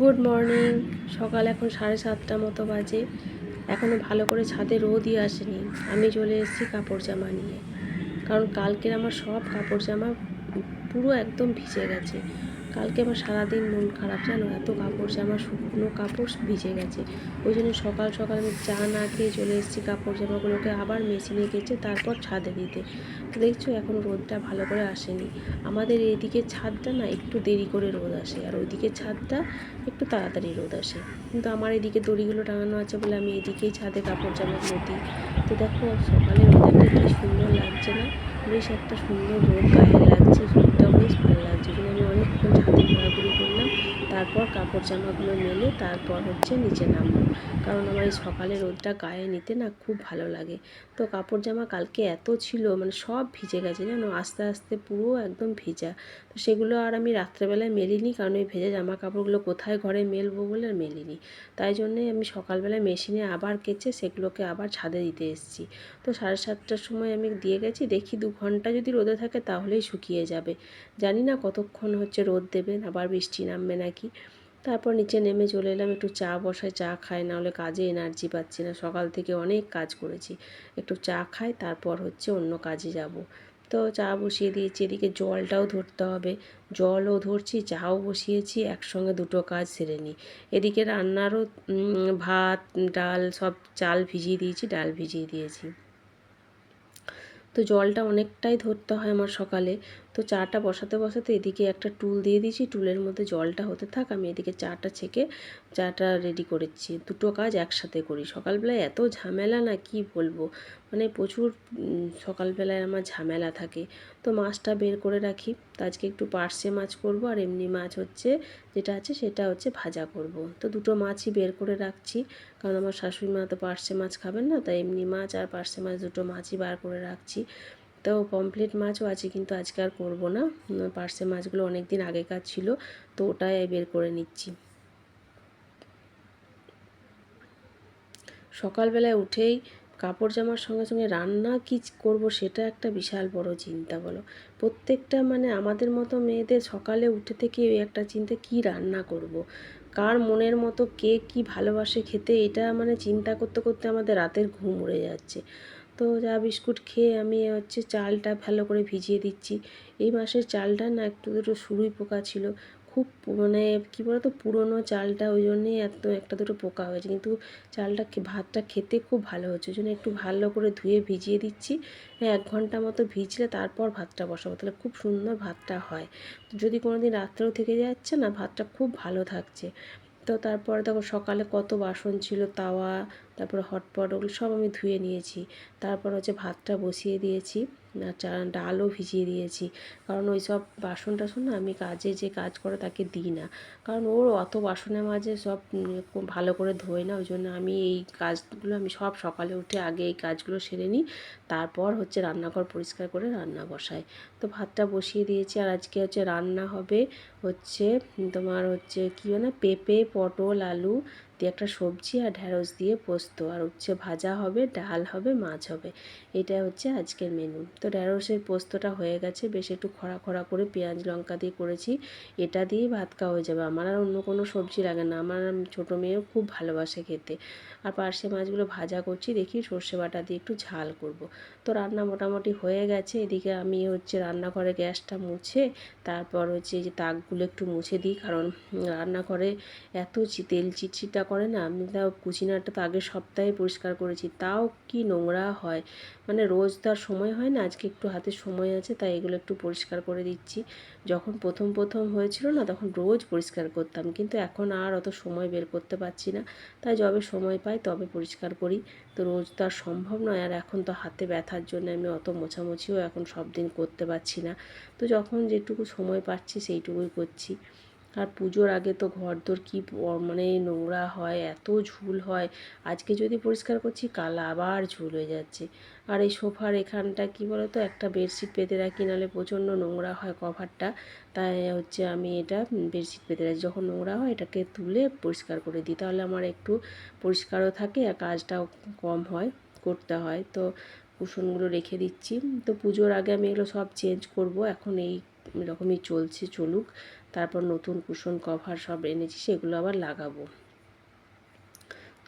Good morning সকাল এখন সাড়ে সাতটা মতো বাজে। এখনও ভালো করে ছাদে রোদই আসেনি। আমি চলে এসেছি কাপড় জামা নিয়ে। কারণ কালকের আমার সব কাপড় জামা পুরো একদম ভিজে গেছে। কালকে আমার সারাদিন মন খারাপ, জানো? এত কাপড় জামা, শুকনো কাপড় ভিজে গেছে। ওই জন্য সকাল সকাল আমি চা না খেয়ে চলে এসেছি কাপড় জামাগুলোকে আবার মেশিনে গেছে তারপর ছাদে দিতে। দেখছ, এখন রোদটা ভালো করে আসেনি। আমাদের এইদিকে ছাদটা না একটু দেরি করে রোদ আসে, আর ওইদিকে ছাদটা একটু তাড়াতাড়ি রোদ আসে। কিন্তু আমার এদিকে দড়িগুলো টাঙানো আছে বলে আমি এদিকেই ছাদে কাপড় জামাগুলো দিই। তো দেখো সকালে রোদটা কি সুন্দর লাগছে না? বেশ একটা সুন্দর রোদ গায়ে লাগছে। বেশ ভালো লাগছে। এখানে আমি অনেকক্ষণ ছাদে ঘোরাঘুরি করলাম। তারপর কাপড় জামাগুলো মেলে তারপর হচ্ছে নিচে নামবো। কারণ আমার এই সকালে রোদটা গায়ে নিতে না খুব ভালো লাগে। তো কাপড় জামা কালকে এত ছিল মানে সব ভিজে গেছে জানো? আস্তে আস্তে পুরো একদম ভেজা। তো সেগুলো আর আমি রাত্রেবেলায় মেলিনি, কারণ ওই ভেজা জামা কাপড়গুলো কোথায় ঘরে মেলবো বলে আর মেলিনি। তাই জন্যে আমি সকালবেলায় মেশিনে আবার কেচে সেগুলোকে আবার ছাদে দিতে এসেছি। তো সাড়ে সাতটার সময় আমি দিয়ে গেছি, দেখি দু ঘণ্টা যদি রোদে থাকে তাহলেই শুকিয়ে যাবে। জানি না কতক্ষণ হচ্ছে রোদ দেবেন আবার বৃষ্টি নামবে নাকি। তারপর নিচে নেমে চলে এলাম, একটু চা বসায় চা খাই, নাহলে কাজে এনার্জি পাচ্ছি না। সকাল থেকে অনেক কাজ করেছি। একটু চা খাই, তারপর হচ্ছে অন্য কাজে যাব। তো চা বসিয়ে দিয়েছি, এদিকে জলটাও ধরতে হবে। জলও ধরছি, চাও বসিয়েছি, একসঙ্গে দুটো কাজ সেরে নিই। এদিকে রান্নারও ভাত, ডাল, সব চাল ভিজিয়ে দিয়েছি, ডাল ভিজিয়ে দিয়েছি। তো জলটা অনেকটাই ধরতে হয় আমার সকালে। তো চাটা বসাতে বসাতে এদিকে একটা টুল দিয়ে দিয়েছি। টুলের মধ্যে জলটা হতে থাক, আমি এদিকে চাটা ছেঁকে চাটা রেডি করেছি। দুটো কাজ একসাথে করি। সকালবেলায় এত ঝামেলা না কি বলব? মানে প্রচুর সকালবেলায় আমার ঝামেলা থাকে। তো মাছটা বের করে রাখি। তো আজকে একটু পার্শে মাছ করব আর এমনি মাছ হচ্ছে যেটা আছে সেটা হচ্ছে ভাজা করব। তো দুটো মাছই বের করে রাখছি। কারণ আমার শাশুড়ি মা তো পার্শে মাছ খাবেন না, তাই এমনি মাছ আর পার্শে মাছ দুটো মাছই বার করে রাখছি। তো পমফ্লেট মাছও আছে, কিন্তু আজকে আর করব না। পার্সে মাছগুলো অনেক দিন আগেকার ছিল, তো ওটাই বের করে নিচ্ছি। সকালবেলায় উঠেই কাপড় জামার সঙ্গে সঙ্গে রান্না কী করব সেটা একটা বিশাল বড় চিন্তা, বলো। প্রত্যেকটা মানে আমাদের মতো মেয়েদের সকালে উঠে থেকে একটা চিন্তা, কী রান্না করব। কার মনের মতো কে কী ভালোবাসে খেতে, এটা মানে চিন্তা করতে করতে আমাদের রাতের ঘুম উড়ে যাচ্ছে। তো চা বিস্কুট খেয়ে আমি হচ্ছে চালটা ভালো করে ভিজিয়ে দিচ্ছি। এই মাসের চালটা না একটু দুটো শুরুই পোকা ছিল। খুব মানে কী বলতো পুরনো চালটা ওই জন্যেই এত একটা দুটো পোকা হয়েছে। কিন্তু চালটা ভাতটা খেতে খুব ভালো হচ্ছে। ওই জন্য একটু ভালো করে ধুয়ে ভিজিয়ে দিচ্ছি। হ্যাঁ এক ঘণ্টা মতো ভিজলে তারপর ভাতটা বসাবো। তাহলে খুব সুন্দর ভাতটা হয়। যদি কোনো দিন রাত্রেও থেকে যাচ্ছে না, ভাতটা খুব ভালো থাকছে। তো তারপর দেখো সকালে কত বাসন ছিল, তাওয়া, তারপর হটপট, ওগুলো সব আমি ধুয়ে নিয়েছি। তারপর হচ্ছে ভাতটা বসিয়ে দিয়েছি। ডালও ভিজিয়ে দিয়েছি। কারণ ওই সব বাসন টাসন না আমি কাজে যে কাজ করে তাকে দিই না। কারণ ওর অত বাসনের মাঝে সব ভালো করে ধোয় না ওই জন্য আমি এই কাজগুলো আমি সব সকালে উঠে আগে এই কাজগুলো সেরে নিই, তারপর হচ্ছে রান্নাঘর পরিষ্কার করে রান্না বসাই। তো ভাতটা বসিয়ে দিয়েছি, আর আজকে হচ্ছে রান্না হবে হচ্ছে তোমার হচ্ছে কী না পেঁপে, পটল, আলু দিয়ে একটা সবজি আর ঢ্যাঁড়স দিয়ে পোস্ত, আর হচ্ছে ভাজা হবে, ডাল হবে, মাছ হবে। এটা হচ্ছে আজকের মেনু তো ঢ্যাঁড়সের পোস্তটা হয়ে গেছে, বেশ একটু খরা খরা করে পেঁয়াজ লঙ্কা দিয়ে করেছি। এটা দিয়েই ভাত খাওয়া হয়ে যাবে। আমার আর অন্য কোনো সবজি লাগে না। আমার ছোটো মেয়েও খুব ভালোবাসে খেতে। আর পার্শে মাছগুলো ভাজা করছি, দেখি সর্ষে বাটা দিয়ে একটু ঝাল করব। তো রান্না মোটামুটি হয়ে গেছে। এদিকে আমি হচ্ছে রান্নাঘরে গ্যাসটা মুছে, তারপর হচ্ছে যে তাকগুলো একটু মুছে দিই। কারণ রান্নাঘরে এত তেল চিটচিটা করে না? আমি তাও কুচিনাটা তো আগের সপ্তাহে পরিষ্কার করেছি। তাও কি নোংরা হয়? মানে রোজ তো আর সময় হয় না? আজকে একটু হাতে সময় আছে, তাই এগুলো একটু পরিষ্কার করে দিচ্ছি। যখন প্রথম প্রথম হয়েছিল না, তখন রোজ পরিষ্কার করতাম। কিন্তু এখন আর অত সময় বের করতে পারছি না। তাই যবে সময় পাই, তবে পরিষ্কার করি। তো রোজ তো আর সম্ভব নয়। আর এখন তো হাতে ব্যথার জন্য আমি অত মোছামুছিও এখন সব দিন করতে পারছি না। তো যখন যেটুকু সময় পাচ্ছি, সেইটুকুই করছি। আর পুজোর আগে তো ঘরদোর কী মানে নোংরা হয়, এত ঝুল হয়। আজকে যদি পরিষ্কার করছি, কাল আবার ঝুল হয়ে যাচ্ছে। আর এই সোফার এখানটা কী বলো তো একটা বেডশিট পেতে রাখি, নাহলে প্রচণ্ড নোংরা হয় কভারটা। তাই হচ্ছে আমি এটা বেডশিট পেতে রাখি। যখন নোংরা হয়, এটাকে তুলে পরিষ্কার করে দিই। তাহলে আমার একটু পরিষ্কারও থাকে আর কাজটাও কম হয়, করতে হয়। তো কুশনগুলো রেখে দিচ্ছি। তো পুজোর আগে আমি এগুলো সব চেঞ্জ করব। এখন এই রকমই চলছে, চলুক। তারপর নতুন কুশন কভার সব এনেছি সেগুলো আবার লাগাবো।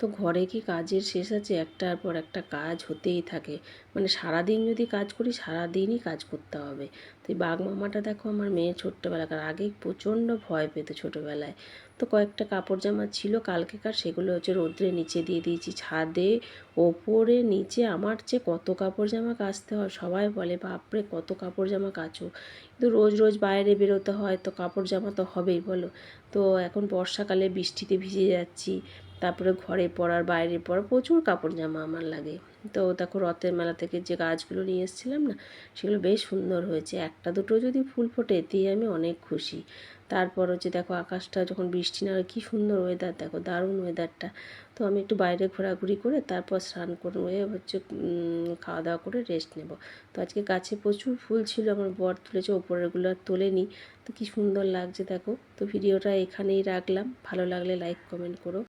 তো ঘরে কি কাজের শেষ আছে? একটার পর একটা কাজ হতেই থাকে। মানে সারাদিন যদি কাজ করি, সারাদিনই কাজ করতে হবে। তো এই বাঘ মামাটা দেখো আমার মেয়ে ছোট্টবেলাকার আগে প্রচণ্ড ভয় পেত ছোটোবেলায়। তো কয়েকটা কাপড় জামা ছিল, কালকেকার সেগুলো হচ্ছে রোদ্রে নিচে দিয়ে দিয়েছি ছাদে। ওপরে, নিচে আমার যে কত কাপড় জামা কাচতে হয়? সবাই বলে, বাপরে, কত কাপড় জামা কাচো। কিন্তু রোজ রোজ বাইরে বেরোতে হয়, তো কাপড় জামা তো হবেই, বলো। তো এখন বর্ষাকালে বৃষ্টিতে ভিজে যাচ্ছি। তারপরে ঘরে পরার বাইরে পরা প্রচুর কাপড় জামা আমার লাগে। তো দেখো রথের মেলা থেকে যে গাছগুলো নিয়ে এসেছিলাম না, সেগুলো বেশ সুন্দর হয়েছে। একটা দুটো যদি ফুল ফোটে এতেই আমি অনেক খুশি। তারপর হচ্ছে দেখো আকাশটা যখন বৃষ্টি না হয় কী সুন্দর ওয়েদার দেখো দারুণ ওয়েদারটা তো আমি একটু বাইরে ঘোরাঘুরি করে তারপর স্নান করে হচ্ছে খাওয়া দাওয়া করে রেস্ট নেব। তো আজকে গাছে প্রচুর ফুল ছিল, আমার বর তুলেছে ওপরেরগুলো আর তোলেনি। তো কী সুন্দর লাগছে দেখো। তো ভিডিওটা এখানেই রাখলাম। ভালো লাগলে লাইক কমেন্ট করো।